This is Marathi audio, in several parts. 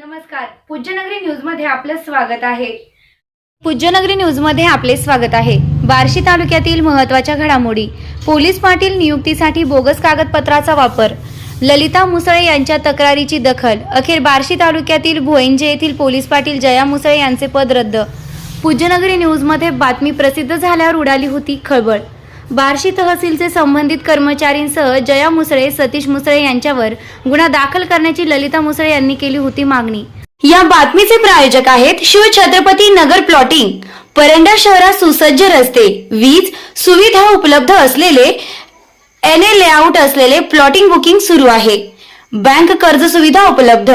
नमस्कार. पूज्यनगरी न्यूजमध्ये आपलं स्वागत आहे. पूज्यनगरी न्यूजमध्ये आपले स्वागत आहे. बार्शी तालुक्यातील महत्त्वाच्या घडामोडी. पोलीस पाटील नियुक्तीसाठी बोगस कागदपत्राचा वापर. ललिता मुसळे यांच्या तक्रारीची दखल. अखेर बार्शी तालुक्यातील भोईंजे येथील पोलीस पाटील जया मुसळे यांचे पद रद्द. पूज्यनगरी न्यूजमध्ये बातमी प्रसिद्ध झाल्यावर उडाली होती खळबळ. बार्शी तहसीलचे संबंधित कर्मचारींसह जया मुसळे सतीश मुसळे यांच्यावर गुन्हा दाखल करण्याची ललिता मुसळे यांनी केली होती मागणी. या बातमीचे प्रायोजक आहेत शिवछत्रपती नगर प्लॉटिंग परंडा शहरात सुसज्ज रस्ते वीज सुविधा उपलब्ध असलेले एन ए लेआउट असलेले प्लॉटिंग बुकिंग सुरू आहे. बँक कर्ज सुविधा उपलब्ध.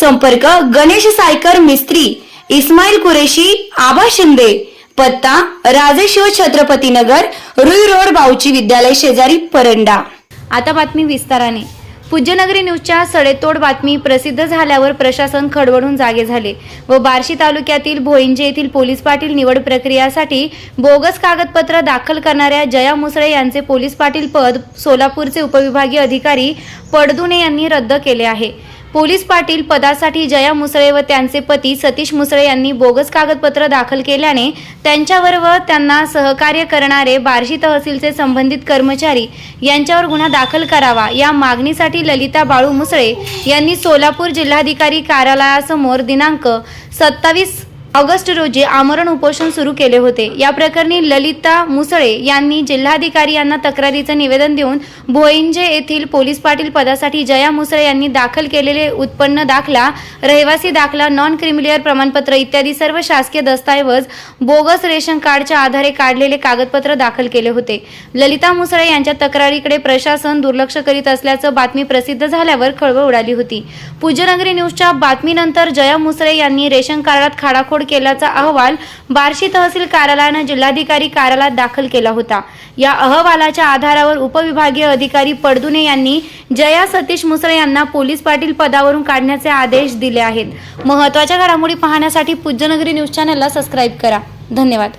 संपर्क गणेश सायकर मिस्त्री इस्माईल कुरेशी आबा शिंदे पत्ता राजेशिव छत्रपती नगर रुई रोड बाऊची विद्यालय शेजारी परंडा. आता बातमी विस्ताराने. पूज्यनगरी न्यूजच्या सडेतोड बातमी प्रसिद्ध झाल्यावर प्रशासन खडबडून जागे झाले व बार्शी तालुक्यातील भोईंजे येथील पोलीस पाटील निवड प्रक्रियासाठी बोगस कागदपत्र दाखल करणाऱ्या जया मुसळे यांचे पोलीस पाटील पद सोलापूरचे उपविभागीय अधिकारी पडदुने यांनी रद्द केले आहे. पोलीस पाटील पदासाठी जया मुसळे व त्यांचे पती सतीश मुसळे यांनी बोगस कागदपत्र दाखल केल्याने त्यांच्यावर व त्यांना सहकार्य करणारे बार्शी तहसीलचे संबंधित कर्मचारी यांच्यावर गुन्हा दाखल करावा या मागणीसाठी ललिता बाळू मुसळे यांनी सोलापूर जिल्हाधिकारी कार्यालयासमोर दिनांक सत्तावीस ऑगस्ट रोजी आमरण उपोषण सुरू केले होते. या प्रकरणी ललिता मुसळे यांनी जिल्हाधिकारी यांना तक्रारीचं निवेदन देऊन भोईंजे येथील पोलीस पाटील पदासाठी जया मुसळे यांनी दाखल केलेले उत्पन्न दाखला रहिवासी दाखला नॉन क्रिमिलियर प्रमाणपत्र इत्यादी सर्व शासकीय दस्तऐवज बोगस रेशन कार्डच्या आधारे काढलेले कागदपत्र दाखल केले होते. ललिता मुसळे यांच्या तक्रारीकडे प्रशासन दुर्लक्ष करीत असल्याचं बातमी प्रसिद्ध झाल्यावर खळबळ उडाली होती. पूज्यनगरी न्यूजच्या बातमीनंतर जया मुसळे यांनी रेशन कार्डात खाडाखोड केल्याचा अहवाल बार्शी तहसील कार्यालयानं जिल्हाधिकारी कार्यालयात दाखल केला होता. या अहवालाच्या आधारावर उपविभागीय अधिकारी पडदुने यांनी जया सतीश मुसळे यांना पोलीस पाटील पदावरून काढण्याचे आदेश दिले आहेत. महत्त्वाच्या घडामोडी पाहण्यासाठी पूज्यनगरी न्यूज चॅनलला सबस्क्राईब करा. धन्यवाद.